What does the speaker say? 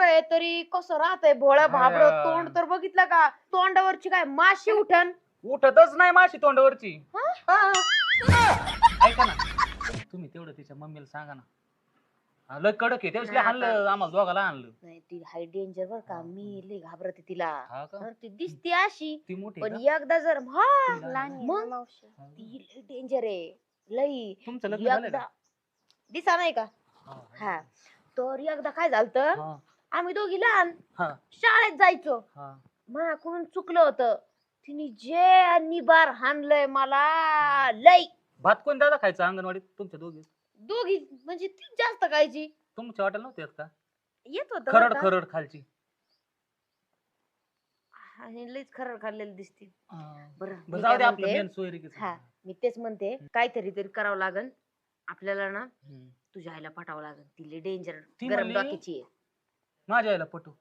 आहे तरी कसं राहतंय भोळा भाबड हा. तोंड तर बघितलं का? तोंडावरची काय माशी उठन? उठतच नाही माशी तोंडावरची. हा? ऐका ना. तुम्ही तेवढं तिच्या मम्मीला सांगा ना. हा, लय कडक आहे. त्यावेळेस लय आणलं आम्हाला दोघाला आणलं नाही ती हाय डेंजर बर का. मी लय घाबरते तिला. हा का? हं, ती दिसते अशी. ती मोठी पण का? एकदा जर हा ती लहान आहे मग? ना मावशी. हा. ती लय डेंजर आहे. लई. तुमचं लग्न झालं एकदा? दिसा नाही का? हा. तर एकदा काय झालत? हा, आम्ही दोघी लहान. हा, शाळेत जायचो. हा. माझ्याकडून चुकलं होतं. तिने जे निबार हाणलंय मला लई. भात कोण दादा खायचं अंगणवाडीत? तुमच्या दोघी. दोघी म्हणजे ती जास्त खायची. तुमच्या हॉटेल नव्हते येत का? येत होत खरड खरड खालची. आणि लईच खरड खाल्लेली दिसते. बरं मी जाऊ काय दे आपलं म्हणते, मेन सोयरीकीच हा मी तेच म्हणते. काहीतरी तरी करावं लागन. आपल्याला ना हम्म. तुझ्या आईला पाठावं लागन. ती लई डेंजर ती गरम म्हणली- डोक्याची आहे. माझ्या आईला पटू